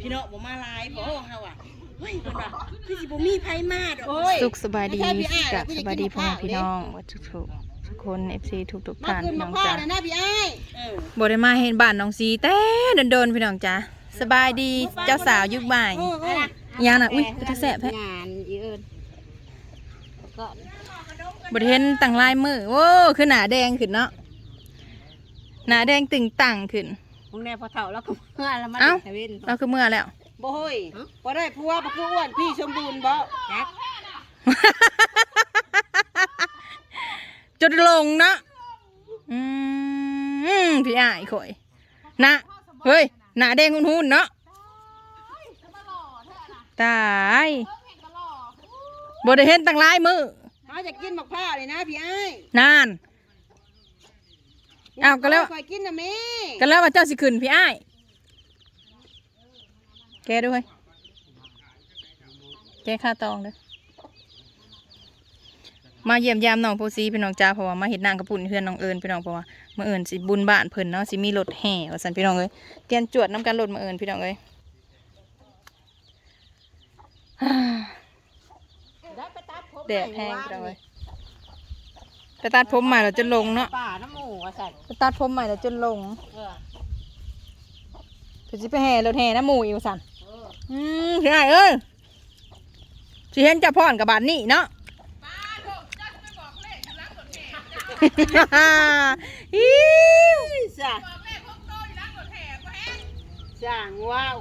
พี่น้องบ่มาหลายบ่เฮาอะเฮ้ยเพิ่นว่าคือสิบ่มีไผมาดอกสุขสบายดีกับสบายดีพ่อแม่พี่น้องวัดทุกทุกทุกคนเอฟซีทุกทุกๆมาท่านขึ้นพี่มาน้องพ่อจ้านะนะพี่อ้ายเออบ่ได้มาเห็นบ้านน้องสีแต่โดนๆพี่น้องจ้าสบายดีเจ้าสาวยุคใหม่โอ้โอ้ยังน่ะอุ้ยกระแสบแท้งานอีเอิญก็บ่ได้เห็นตั้งลายมือโอ้คือหน้าแดงขึ้นเนาะหน้าแดงตึงตังขึ้น มึงแน่พอเฒ่าแล้วก็เมื่อแล้วมันเอ้าเทวินเราคือเมื่อแล้ว บ่เฮ้ยบ่ได้ผัวบ่คืออ้วนพี่สมบูรณ์บ่จักจนลงเนาะอืมพี่อ้ายข่อยนะเฮ้ยหน้าแดงหุ่นๆเนาะตายบ่ได้เห็นตั้งลายมือเฮาจะกินมะพร้าวนี่นะพี่อ้ายนาน อ้าวก็แล้วค่อยกินนะแม่กันแล้วว่าเจ้าสิขึ้นพี่อ้ายแกด้วยแกค่าตองเลยมาเยี่ยมยามน้องโพซีพี่น้องจ้าเพราะว่ามาเห็ดนางกระปุ่นเพื่อนน้องเอิญพี่น้องเพราะว่ามื่อเอิญสิบุญบ้านเพิ่นเนาะสิมีรถแห่ว่าสันพี่น้องเอ้ยเตรียมจวดน้ำกันรถมาเอิญพี่น้องเอ้ยได้ไปตัดผมแดดแห้งพี่น้องเอ้ย ไปตัดผมใหม่แล้วจนลงเนาะป่าน้ำหมูว่าสั่นไปตัดผมใหม่แล้วจนลงเออเพิ่นสิไปแห่รถแห่น้ำหมูอีกว่าสันเอออืมพี่อ้ายเอ้ยสิเห็นเจะพ่อนกับบานนี่เนาะอิ๊วจ้ะจ้างว้าว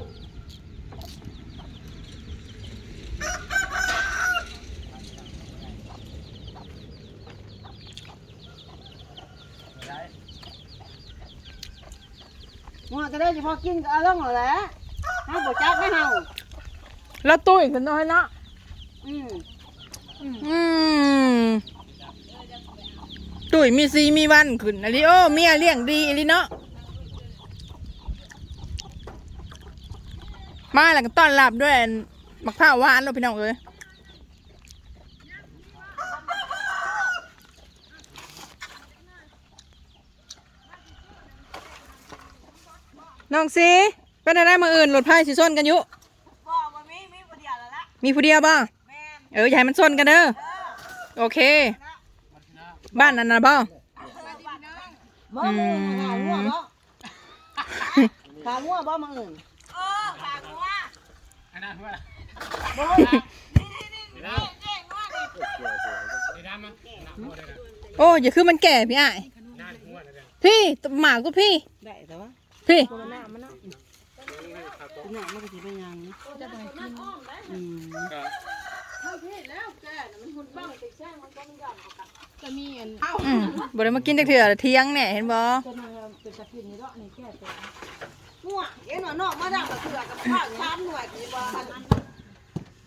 มัวก็ได้เฉพาะกินก็เอาลงแล้วแหละเฮาบ่จักนะเฮาแล้วตุ้ยขึ้นน้อยเนาะอืมอืมตุ้ยมีซีมีวันขึ้นอะลิโอเมียเลี้ยงดีอะลิเนาะมาแล้วก็ต้อนรับด้วยมะพร้าวหวานเราพี่น้องเอ้ย น้องซีเป็นอะไรมาอื่นรถไฟสิส้นกันอยู่บ่บ่มีมีบ่เดียวแล้วละมีผู้เดียวบ้างแม่นเอออย่าให้มันส้นกันเด้อโอเค บ้านนั้นนะบ้าบ่มึงขางัวบ่ขางัวบ่มึงอื่นเออขางัวอันนั้นว่าบ่นี่นี่นี่นี่แจ้งงัวนี่โอ้อย่าคือมันแก่พี่อ้ายพี่หมากก็พี่ได้แต่ว่า พี่ตัวหน้ามันเนาะตัวหน้ามันก็สิเป็นหยังอืมอืมบ่ได้มากินจักเถื่อเที่ยงเนี่ยเห็นบ่งัวเอ็นว่านอกมาดังกับเสือกับข้าวชามหน่วยกี่บ่อันนั้น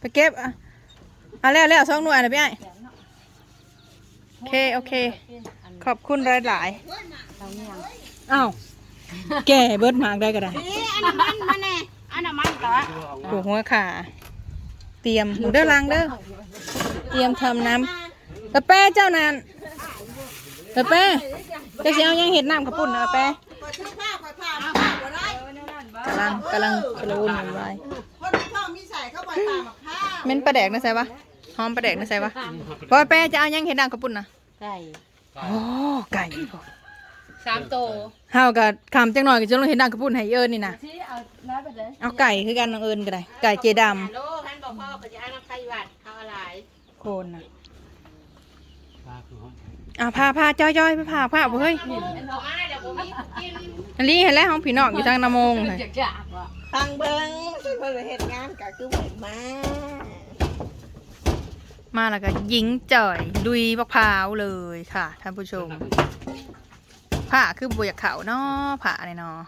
ไปเก็บอะเอาแล้วแล้วสองหน่วยนะพี่อ้ายโอเคโอเค ขอบคุณหลายๆอ้าว แก่เบิดหมากได้ก็ได้นี่อันน้ำมันมาแน่อันน้ำมันเหรอปลูกหัวขาเตรียมเด้อลังเด้อเตรียมทำน้ำตะแป้เจ้านั้นตะแป้เจะสิเอายังเห็ดน้ำข้าวปุ้นนะตะแป้เปิดชื่อผ้าคอยผ้าผ้าบ่ได้กำลังกำลังกระวุ่นวายคนที่เข้ามีใส่เข้าไปตามผ้าเม้นปลาแดกนะใส่ปะหอมปลาแดกนะใส่ปะบอยแป้จะเอายังเห็ดน้ำข้าวปุ้นนะไก่โอ้ไก่สามโต เฮากับคำจังหน่อยก็จะลงเห็ดน้ำข้าวปุ้นให้เอิญนี่นะที่เอาน้อยไปเลยเอาไก่คือกันน้องเอิญก็ได้ไก่เจดฮัลโหลท่านบอกพ่อก็จะเอาน้ำไข่หวานเอาอะไรำโคนนะอ่าพาพาจ้อยจ้อยไปพาพาบ่เฮ้ยเป็นบอกอ้ายเดี๋ยวผมมีกินอันนี้เห็นแล้วห้องผีนอกอยู่ทางนาโมงเลยจากจากว่ะทางเบิ้งคือเพิ่นเฮ็ดงานก็คือบ่มามาแล้วก็ยิงจ่อยลุยบักพร้าวเลยค่ะท่านผู้ชม ผ้าคือบวยากเขาเนาะผ้าเลยเนาะ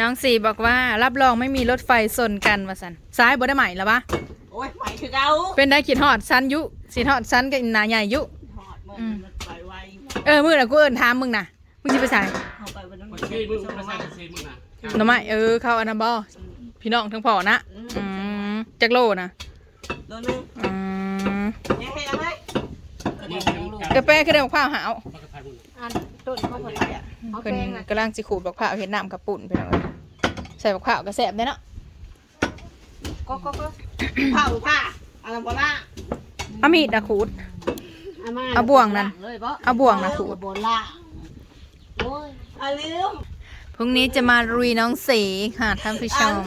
น้องสี่บอกว่ารับรองไม่มีรถไฟสนกันว่าสันซ้ายบ่ได้ใหม่แล้วปะ คือเก่าเป็นได้ขีดหอดซันยุสีหอดซันกับหนาใหญ่ยุ หอดเบิ่งอืมมันปล่อยไว้เออมื้อน่ะกูเอิ้นถามมึงน่ะมึงสิไปใส่เอาไปวันนั้นมันชื่อมึงภาษาซีมึงนะหน่อไม้เออเข้าอันนั้นบ่พี่น้องทั้งพ่อนะอืมจักโลนะโดนนึงอืมยังไงยังไงกาแฟคือได้บักพร้าวหาวปากกระพายมึงอันต้นเขาผลไม้อะเอาเพิ่นแป้งอะกำลังสิขูดบักพร้าวเฮ็ดน้ำกระปุ่นพี่น้องเอ้ยใส่บักพร้าวก็แซ่บเด้เนาะ ก็ก็ก็เผาค่ะอะไรบ่ล่ะเอามีดน่ะขูดเอามาเอาบ่วงนั่น เลยบ่เอาบ่วงน่ะขูด บ่ล่ะโอ้ยอะลืมพรุ่งนี้จะมาลุยน้องสีค่ะท่านผู้ชม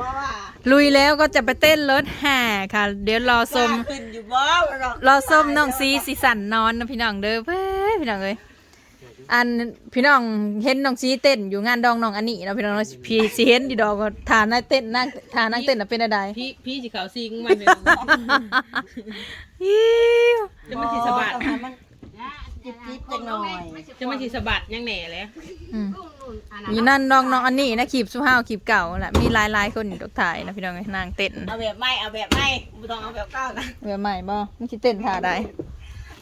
ว่าว่าลุยแล้วก็จะไปเต้นรถแห่ค่ะ เดี๋ยวรอส้มขึ้นอยู่บ่หรอกรอส้มน้องซีสีสันนอนนะพี่น้องเด้อเว้ยพี่น้องเอ้ย อันพี่น้องเห็นน้องซีเต้นอยู่งานดองน้องอันนี้เนาะพี่น้องเนาะพี่สิเห็นดีดอกก็ทานนั่งเต้นนั่งทานนั่งเต้นน่ะเป็นอะไรพี่พี่สีขาวซิงมันเนี่ยอิ๊วจะมาสีสะบัดต้องให้มันจิบจิบจังหน่อยจะมาสีสะบัดยังแหน่เลยอืมนู่นๆอันอยู่นั่นน้องน้องอันนี้นะคลิปสุภาพคลิปเก่าแหละมีหลายหลายๆคนอยู่ดอกถ่ายนะพี่น้องเอ้ยนางเต้นเอาแบบไม่เอาแบบไม่ไม่ต้องเอาแบบเก้านะเรือใหม่บ่มึงคิดเต้นท่าใด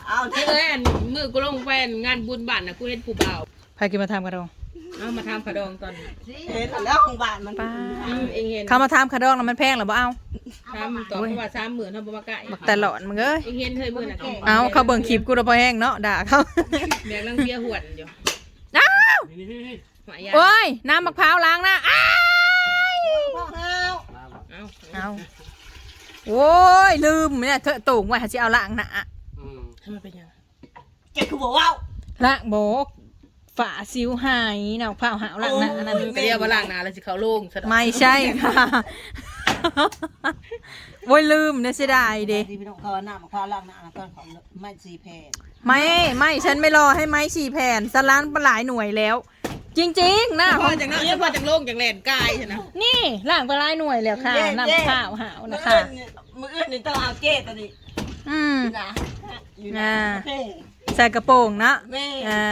เอาพี่ที่เอ้ยอันมือกูลงแฟนงานบุญบ้านนะกูเห็นผู้บ่าวใครกินมาทำกระดองเอามาทำขะดองตอนเห็นแล้วของบ้านมันป้าอืมเองเห็นเขามาทำกระดองแล้วมันแพงหรือบ่เอาทำต่อเพราะว่าสามหมื่นทำบ่มาไก่บักแต่หลอนมึงเอ้ยเองเห็นเธอมือน่ะเอาเขาเบิ่งคลิปกูแล้วพอแห้งเนาะด่าเขาแบกลังเบียร์หวนอยู่อ้าวนี่นี่นี่หมายาโอ้ยน้ำมะพร้าวล้างหน้าอ้ายพ่อเฮาเอาเอาโอ้ยลืมเนี่ยเธอตุ่งไว้หาสิเอาล้างหน้า อืมทำไมเป็นยังเจ๊คือบอกว่าล้างโบกฝาซิวหายน้ำมะพร้าวหาวล้างหน้าอันนั้นไปเรียกว่าล่างนาแล้วสิเขาโล่งสะดอกไม่ใช่ค่ะโอ้ยลืมเนี่ยเสียดายเด้ที่พี่น้องเขาหน้ามาคว้าล่างหน้าตอนของไม่สีแพงไม่ไม่ฉันไม่รอให้ไม้ฉี่แผ่นสล้างปลายหน่วยแล้ว จริงๆนะพอจากนั้นพอจากโล่งจากแหลนกายใช่ไหมนี่ล่างปลายหน่วยแล้วค่ะน้ำข้าวหาวมืนะอคะอื่นมืออื่นนี่ต้องเอาเก้ตัวนี้อืมนะ อยู่อ่านะเพ่ใส่กระโปรงนะแม่อ่า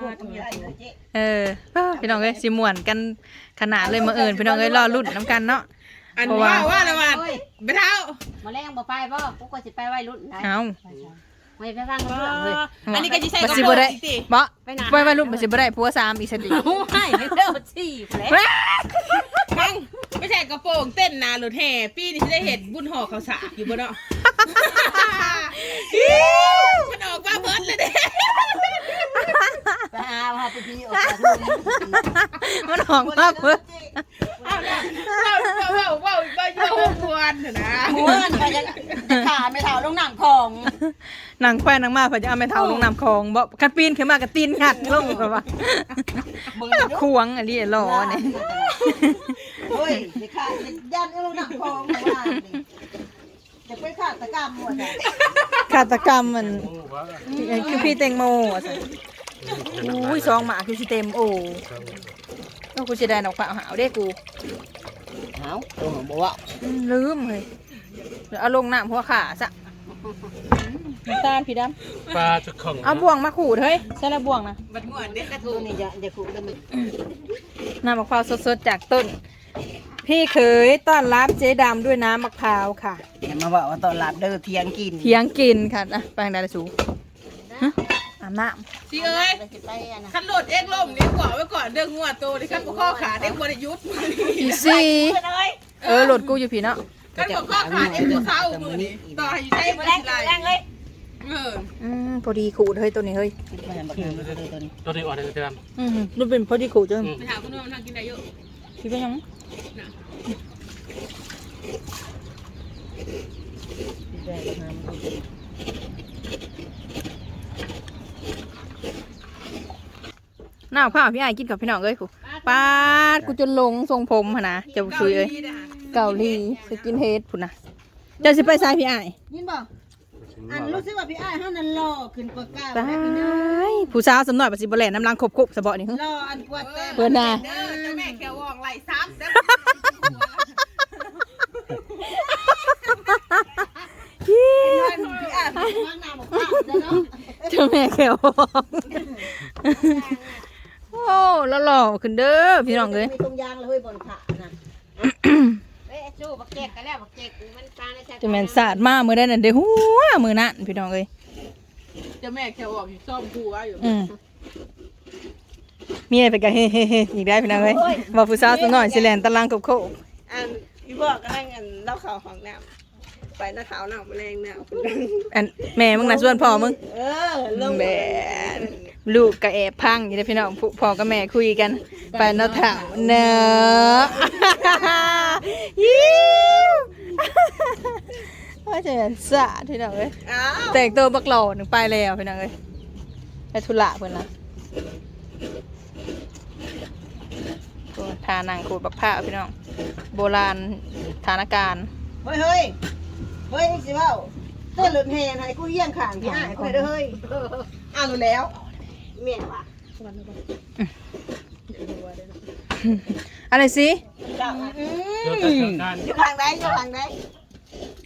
พวกมีอะไรอยู่เจ๊เออเอ้อพี่น้องเอ้ยสิม่วนกันขนาดเลยมาเอิญพี่น้องเอ้ยรอรุ่นน้ำกันเนาะ อันเพราะว่า ว่าว่าละวันไปเท้ามาแรงบ่ไปบ่กูก็สิไปไว้รุ่นไหนเอาไม่ไปฟังเรื่องเลยอันนี้ก็จะใช่บักระสิโปรบ่งได้สิบ่ไปไหนไว้ไว้รุ่นบัสิบ่ได้ผัวสามอีกสติโอ้ยเร็วสิแหละฟังไม่ใช่กระโปรงเต้นนารถแห่ปีนี้จะได้เห็นบุญห่อข้าวสากอยู่บนเนาะ มันออกมาเบิดเลยเด้ไปหาพาไปที่ออกจากลูกมันออกมาเพิ่นเอาเนาะเว้าเว้าเว้าเว้าเว้าควรเถอะนะหัวมันไปจะจะขาไม่เท่าลงน้ำของนางแควนนางมาเพิ่นจะเอาไปเท่าลงน้ำคลองบ่คันปีนขึ้นมากระตีนหัดลงแบบว่ามึงควงอันนี้ล้อนี่โอ้ยจะขาจะยันลงน้ำของว่า จะไปขาดตะกร้ามหมดอะฆาตกรรมมันโอ้ว่าคือพี่แตงโมอะสิอุ้ยซองหมาคือสิเต็มโอ้ก็กูสิได้ดอกฟ้าหาวเด้กูเอาตัวของบอกว่าอืมลืมเลยเดี๋ยวเอาลงน้ำหัวขาซะน้ำตาลพี่ดปลาจะของำเอาบ่วงมาขูดเฮ้ยใช่แล้วบ่วงนะ บัดม่วนเด้กระตัทูวนี้จะจะขู่กันมันน้ำมะพร้าวสดๆจากต้น พี่เคยต้อนรับเจ๊ดำด้วยน้ำมะพร้าวค่ะ อย่ามาบอกว่าตอนหลับเด้อเทียงกินเทียงกินค่ะนะไปทางใดละสูฮะอาบน้สิเอ้ยไปสิไปอันน่ะคันโหลดเอ็กล่มนี่กว่าไว้ก่อนเรื่องงัวโตนี่คันบ่ข้อขาเอ็กบ่ได้ยุดำพี่ซีเออโหลดกูอยู่พี่เนาะคันบ่ข้อขาเอ็กบ่เศร้ามือนี่ต่อให้อยู่ใช้บ่แรได้งสิแรไล่งเลยเอออืมพอดีขูดเฮ้ยตัวนี้เฮ้ยมันยังบักเงินตัวนี้ตัวนี้อ่อนเลยเต็มอืมมันเป็นพอดีขูดจังไปถามคุณว่ามันทางกินได้เยอะพี่เป็นหยัง หน้าข้าวพี่ไอ้ายกินกับพี่น้องเอ้ยกูป้าดกูจนหลงทรงผมหนนะเจ้าซุยเอ้ยเกาหลีสกินเฮดพุ่นนะเจ้าสิไปซ้ายพี่ไอ้ายยินบอกอันรู้สึกว่าพี่อ้ายเฮานั้นหล่อขึ้นกว่าเก่าตาแล้วพี่น้องยผู้สาวสำน้อยปสิบ่แล่นน้ำลังครบๆสะเบาะนี่ฮึหล่ออันกว่าแต่เพิ่นน่ะเด้ อเจ้าแม่แขววองไหลซ้ำเด้อพี่อ้ายมันหน้าบอกว่าเนาะเจ้าแม่แขวโอ้แล้วหล่อขึ้นเด้อพี่น้องเอ้ยมีตรงยางเลยเฮ้ยบนขาน่ะเอ้ยจู้บักเจ๊กกันแล้วบักเจ๊กมันปลาในแท้จะแม่นสาดมามื้อใดนั่นเด้อหัวมื้อนั้นพี่น้องเอ้ยเจะแม่แค่ออกอยู่ซ่อมผัวอยู่อื มมีอะไรไปกันเฮ้เฮ้เฮ้อีกได้พี่น้องเอ้ยบอกผู้สาวตัวน้อยสิแลนตารางกับโคกอันพี่บอกก็นั่งกันเล่าข่าวของน้ำไปหน้าขาวหน้าแมลงหน้าอันแม่มึงน่ะส่วนพ่อมึงเออลงแบนลูกกับแอบพังอยู่เด้อพี่น้องผู้พ่อกับแม่คุยกัน ไปเนาะถามเนอะยิ้วว่าจะสะพี่น้องเอ้ยอ้าวแต่งตัวบักหล่อหนึ่งไปแล้วพี่น้องเอ้ยไปธุระเพิ่นละตัว ทานังขูดบักผ้าวพี่น้อง โบราณฐานการณ์เฮ้ยเฮ้ยเฮ้ยสิเว้าเต้นรถแห่ให้กูเยี่ยงข้างพี่อ้ายกูเด้อเฮ้ยอ้าวรู้แล้วแม่ว่ะอะไรสิเจ้าอะเดี๋ยวกันเดี๋ยวกันอยู่ข้างใดอยู่ข้างใด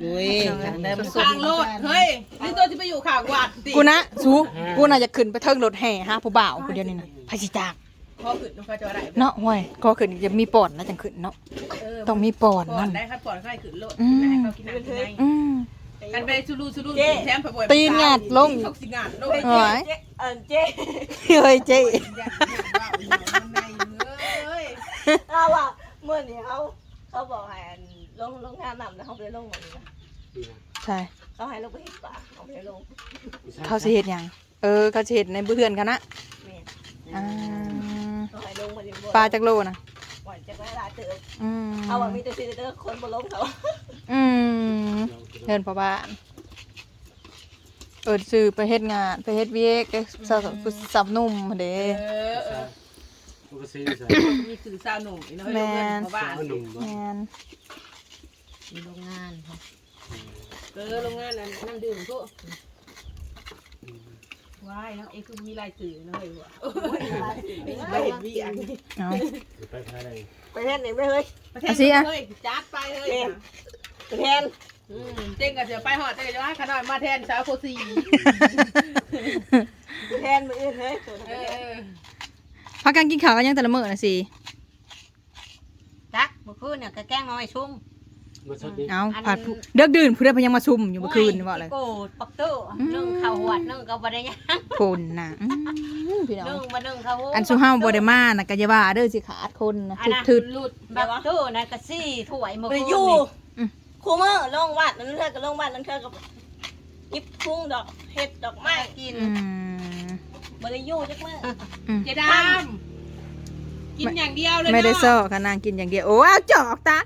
อุ้ยทางได้มันข้างโลดเฮ้ยนี่ตัวที่ไปอยู่ข้างวัดติกูนะสูกูน่าจะขึ้นไปเทิงรถแห่ฮะผู้บ่าวคนเดียวนี่นะพาสิจาก พอขึ้นน้องก็จะอะไรเนาะห่วยก็ขึ้นจะมีปอนนะจังขึ้นเนาะเออต้องมีปอนก่อนั่นนได้ครับก่อนค่อยขึ้นโลดอืมให้เขากินน้ำกินในอืมกันไปสุรุสุรุแถมไปบ่อยตีนงัดลง เขาสิงานลงเฮ้ยหวายเจ๊เอิ้นเจ๊เฮ้ยเจ๊เฮ้ยเอาว่ะเมื่อนี้เขาเขาบอกให้อันลงลงงานนำแล้วเขาไปลงหมดเลยนะใช่ เขาให้ลงไปเห็นป่าเขาไปลงเขาสิเฮ็ดหยังเออ เขาสิเฮ็ดในเพื่อนกันนะแม่อ่า เขาให้ลงมาดิบปลาจักโลนะหวานจากเวลาเจออืมเอาว่ามีแต่ซีเดอร์คนบนลงเขาอืมเดินพ่อบ้านเอิดซื้อไปเฮ็ดงาน ไปเฮ็ดเวียกสับสับนุ่มเด้ เออเออปกติใส่มีสื่อสาวหนุ่มอีกเนาะแมเพื่อนนเขาบ้านหนุ่มแมนมีโรงงานค่ะเออโรงงานนั้นน้ำดื่มพวก ว้ายแล้วเอ้คือมีลายสื่อเนาะเฮ้ยว่ะไม่เห็นวีอันนี้เอา ไปทางไหนไปแทนไหนไม่เฮ้ยประเทศเอาสิอะ เฮ้ยจัดไปเฮ้ยไปแทนอืมเจ๊งกับเสือไปหอดเจ๊งจะว่าขนาดมาแทนสาวโคซีไปแทนมืออื่นเฮ้ยเออเออพักกันกินข้าวกันยังแต่ละมื้อน่ะสิจักเมื่อคืนเนี่ยก็แกล้งน้อยชุ่ม มาชดนี้เอาผัดผู้เด็กดื่นผู้ใดพยังมาซุ่มอยู่เมื่อคืนนี่บ่เลยโกดปักตู้นึ่งข้าวหวดนึ่งก็บ่ได้ยังคนน่ะอืมพี่น้องนึ่งบ่นึ่งข้าวอันสุเฮาบ่ได้มาน่ะก็อย่าว่าเด้อสิขาดคนนะอันทึดนั้นทึดหลุดปักตู้นะก็ซี่ถ้วยเมื่อไปคืนอยู่นี่คูเมอร์ลงวัดนั้นเธอก็ลงวัดนั้นเธอก็ยิบพุ่งดอกเห็ดดอกไม้กินอืมบ่ได้อยู่จักมื้ออืมเจดำกินอย่างเดียวเลยไม่ได้เนาะซ้อค่ะนางกินอย่างเดียวโอ้เอาจอกตา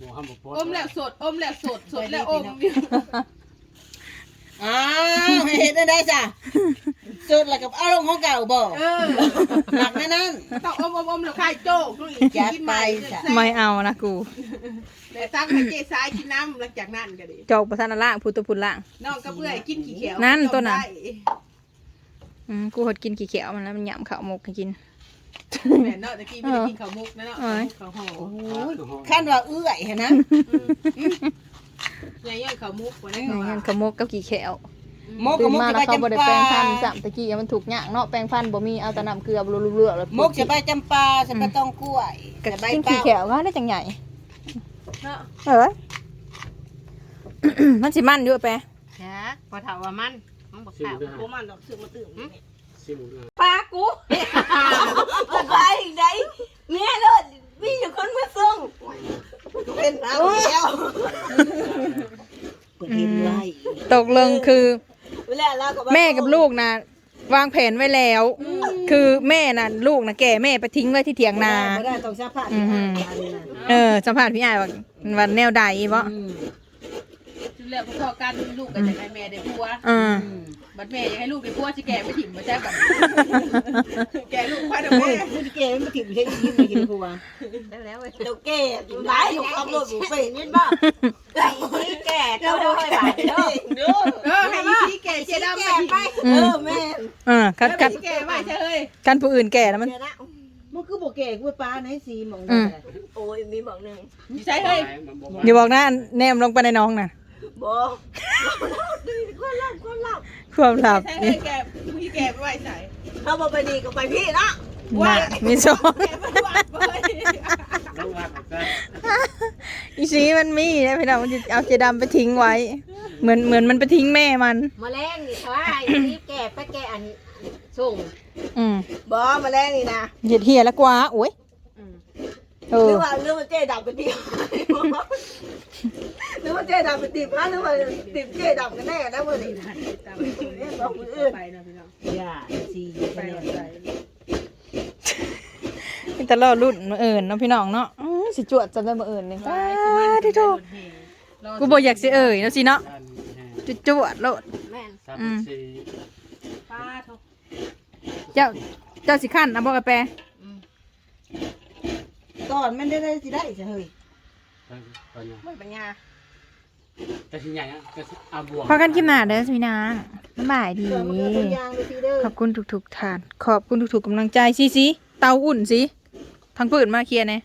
หมูห้ามบอกอมแล้วสดอมแล้วสดสดแล้วอมอยู่อ้าวให้เห็นได้ได้จ้ะสุดแล้วกับอารมณ์ของเก่าบ่เออหนักแน่นั่นต้องอมอมอมแล้วคายโจ๊กนู่นอีกจัดกินไปใหม่จ้ะไม่เอานะกูแต่ตั้งให้เจซ้ายกินน้ำหลังจากนั้นก็ดีจอกประธานล่างพุทธพุทธล่างน้องก็เบื่อกินขี้เขียวนั่นตัวน่ะได้อืมกูหดกินขี้เขียวมันแล้วมันหยำข้าวหมกให้กิน แม่เนาะตะกี้ไม่ได้กินข้าวมุกนะเนาะเอ้ยข้าวหอมขั้นว่าเอื้อยเห็นนะใหญ่ย่อยข้าวมุกกว่านั้นอืก็มว่าข้าวหมกกับขี้เขียวมกตื่กับนมกมาจะแล้วไปเขาบ่จำได้ปาแปรงฟันซ้ํตะกี้มันถูกหยางเนาะแปรงฟันบ่มีเอาแต่น้ำเกลือบ่รู้เลือกแล้วมกจะไปจำปาจะไปต้องกล้วยก็จะใบกินเป้าขี้เขียวก็ได้จังใหญ่เนาะเออมันสิมันอยู่แปะจักพอถามว่ามันมันบอกซิมข่าวด้วยบ่มันดอกซื้อมาตื่มซิมด้วย ปลากูมันไปอีกได้แม่เลิศมีอยู่คนมาส่งเป็นน้ำแล้วเปิดเห็นไว้ตกลงคือ เวลาเราก็แม่กับลูกนะวางแผนไว้แล้ว คือแม่น่ะ ลูกน่ะแก่แม่ไปทิ้งไว้ที่เถียงนา บ่ได้ต้องซักผ้าอืที่อหือ่าอนนะเออสัมภาษณ์พี่อ้ายว่าวันแนวใดบ่อืม จุดแล้วพอกันลูกก็จะให้แม่ได้ผัวอืมบัดแม่อยากให้ลูกได้ผัวสิแก่ไปถิ่มบ่ใช่บัดแก่ลูกพาดเฮ้แม่ยมันเก๋มันถิ่มใช่ยิ้มเลยกินครัวแล้วแล้วเว้ยเดี๋ยวแก่หลายอยู่ขับรถบุฟเฟ่นี่บ้าไอ้ที่แก่เจ้าเด้อยบาทเด้อเด้อเออให้อีสีแก่เจดำแก่ไปไปเออแม่เออคัดคัดแก่ไว้ใช่เฮ้ยกันผู้อื่นแก่แล้วมันเดี๋ยวนะมันคือบ่เก๋กูไปปลาไหนสีหมองอืได้มโอ้ยมีบอกหนึ่งใช่เฮ้ยอย่าบอกนะแนมลงไปในน้องน่ะ บอกคนเล่าคนเล่าความลับใช่เฮ้ยแก่พี่แก่ไปไว้ใส่เขาบอกไปดีก็ไปพี่นะน่ะมีโซแก่ไปไว้ไว้ต้องรักกันอีสีมันมีนะพี่น้องมันจะเอาเจดำไปทิ้งไว้เเหมือนเหมือนมันไปทิ้งแม่มันแมลงนี่เขาให้รีบแก่ไปแก่อันส่งอืมบอมาแรงนี่นะเหยียดเหียแล้วกว่าโอ้ยอืม เอหอรือว่าหรือว่าเจ๊ดับไปตีหรือว่าเจ๊ดับไปตีพระหรือว่าตีเจ๊ดับกันแน่นะมื่อนี้ตามไปบอกมืออื่นไปนะพี่น้องอย่าสีไปหลังใจมีแต่รอรุ่นมาเอิญเนาะพี่น้องเนาะอื้อสิจวดจำได้มาเอิญเลยป้าที่โตกูบอกอยากสิเอ่ยเนาะสิเนาะด้านแห่จุดจวดโลด แม่นสามอืม สี่ป้าทุกเจ้าเจ้าสิขั้นนะบอกกาแฟ ตอนมันได้ได้สิได้จะเฮ้ยตอนนี้ไม่ปัญญาแต่ที่ใหญ่อะก็เอาบวกพอกันกินหนาเด้อพี่นางสบายดี เกิดมันเกิดตัวยางดูทีเด้อขอบคุณทุกๆท่าน ขอบคุณทุกๆกำลังใจสิสิเตาอุ่นสิ ทางปืนมาเคลียร์เนี่ย